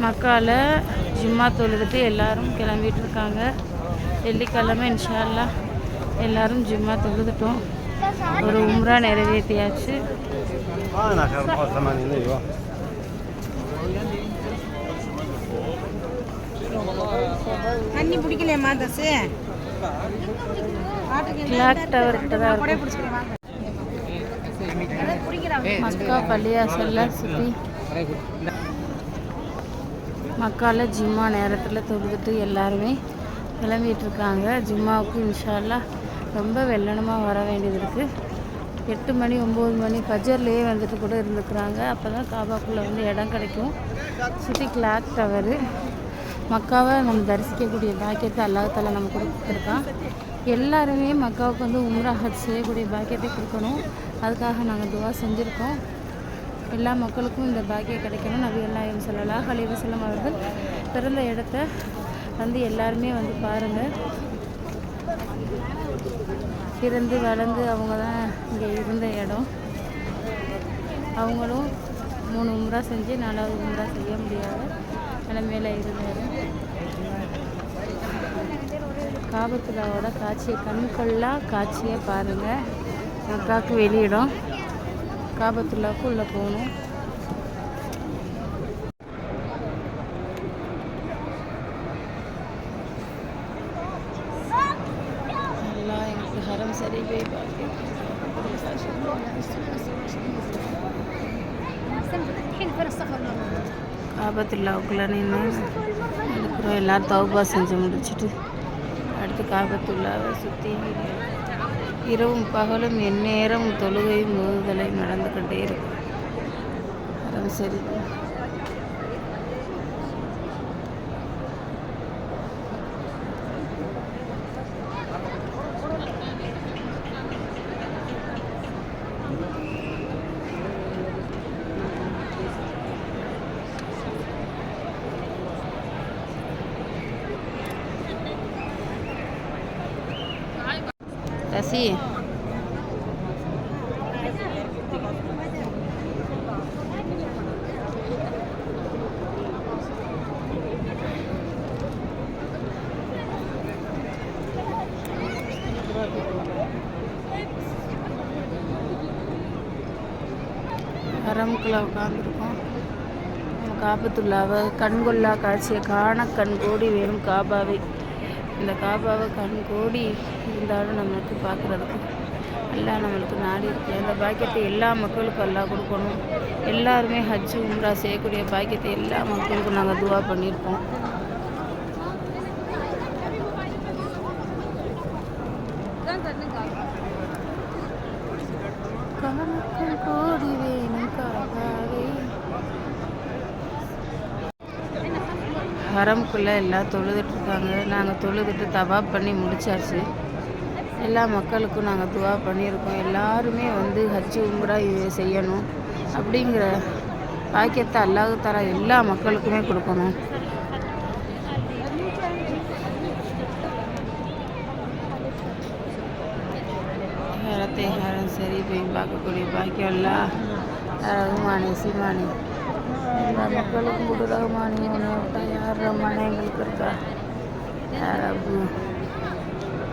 மக்கால ஜும்மா தொழுதுட்டு எல்லாரும் கிளம்பிட்டு இருக்காங்க வெள்ளிக்கிழமை இன்ஷால்லா எல்லோரும் ஜும்மா தொழுதுட்டோம். ஒரு உம்ரா நிறைவேற்றியாச்சு. மக்கா பள்ளியாசல்ல சுற்றி மக்கால ஜிம்மா நேரத்தில் தொழுதுட்டு எல்லாருமே கிளம்பிகிட்ருக்காங்க ஜிம்மாவுக்கு இன்ஷால்லா ரொம்ப வெள்ளனமாக வர வேண்டியது இருக்குது எட்டு மணி ஒம்பது மணி பஜர்லேயே வந்துட்டு கூட இருந்துக்கிறாங்க. அப்போ தான் காபாக்குள்ளே வந்து இடம் கிடைக்கும். சுற்றி கிளாக் டவரு. மக்காவை நம்ம தரிசிக்கக்கூடிய பாக்கியத்தை அல்லாஹால நம்ம கொடுத்துருக்கான். எல்லாருமே மக்காவுக்கு வந்து உம்ரா ஹஜ் செய்யக்கூடிய பாக்கியத்தை கொடுக்கணும். அதுக்காக நாங்கள் துவா செஞ்சுருக்கோம். எல்லா மக்களுக்கும் இந்த பாக்கியம் கிடைக்கணும். நபி அல்லாஹிம் சொல்லலாம் அலைஹி அவர்கள் பிறந்த இடத்த வந்து எல்லாருமே வந்து பாருங்கள் பிறந்து வளர்ந்து அவங்க தான் இங்கே இருந்த இடம். அவங்களும் மூணு உம்ரா செஞ்சு நாலாவது உம்ரா செய்ய முடியாத. நிலைமையில் இருந்தார். காபத்துலாவோட காட்சியை கண்கொள்ளா காட்சியை பாருங்கள் மக்காவுக்கு வெளியிடம். காபத்துல்லாவுக்கு உள்ளே போகணும் எல்லாம் எங்களுக்கு ஹரம் சரி போய் காபத்துல்லாவுக்குள்ளே நின்று அதுக்கப்புறம் எல்லோரும் தௌபா செஞ்சு முடிச்சுட்டு அடுத்து காபத்துல்லாவை சுற்றி இரவும் பகலும் எந்நேரம் தொழுகையும் ஓதுதலையும் கொண்டே இருக்கும். சரி. ரசி ஹரம்குள்ள உட்காந்துருக்கோம் காபத்துள்ளாவை கண்கொள்ளா காட்சியை காண கண் கோடி வெறும் காபாவை. இந்த காபாவை கண் கோடி இருந்தாலும் நம்மளுக்கு பார்க்குறதுக்கு எல்லாம் நம்மளுக்கு நாடி இருக்குது அந்த பாக்கியத்தை எல்லா மக்களுக்கும் எல்லாம் கொடுக்கணும். எல்லாருமே ஹஜ்ஜு உம்ரா செய்யக்கூடிய பாக்கியத்தை எல்லா மக்களுக்கும் நாங்கள் துவா பண்ணியிருக்கோம். கோடி வேணும் ஹரம்குள்ளே எல்லாம் தொழுதுட்டு இருக்காங்க. நாங்கள் தொழுதுட்டு தபாப் பண்ணி முடித்தாச்சு எல்லா மக்களுக்கும் நாங்கள் துவா பண்ணியிருக்கோம். எல்லாருமே வந்து ஹஜ்ஜு உம்ரா இது செய்யணும் அப்படிங்கிற பாக்கியத்தை அல்லாஹ் தர எல்லா மக்களுக்குமே கொடுக்கணும். ஹரத்தை ஹரம் சரி போய் பார்க்கக்கூடிய பாக்கியம் எல்லா ரகுமானி சிமானி. எல்லா மக்களுக்கும் கொடு ரகுமானி உன்னை விட்டால் யார் ரகுமானே எங்களுக்கு இருக்கா? யார்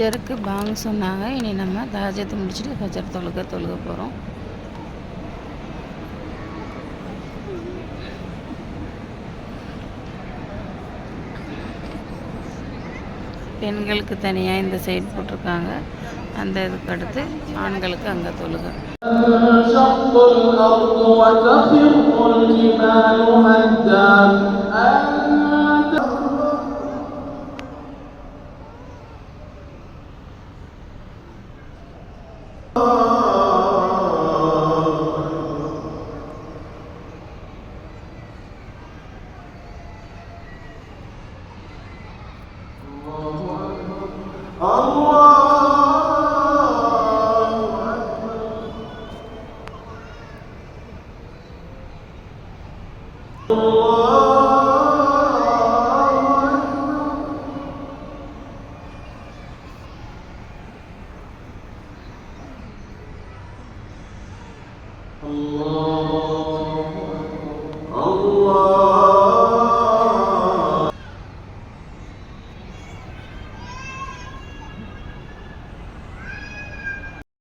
ஃபஜருக்கு பாங் சொன்னாங்க இனி நம்ம தாஜத்தை முடிச்சுட்டு ஃபஜர் தொழுக தொழுக போகிறோம் பெண்களுக்கு தனியாக இந்த சைடு போட்டிருக்காங்க அந்த இதுக்கு அடுத்து ஆண்களுக்கு அங்கே தொழுக تنشق الأرض وتخر الجبال هدا Oh.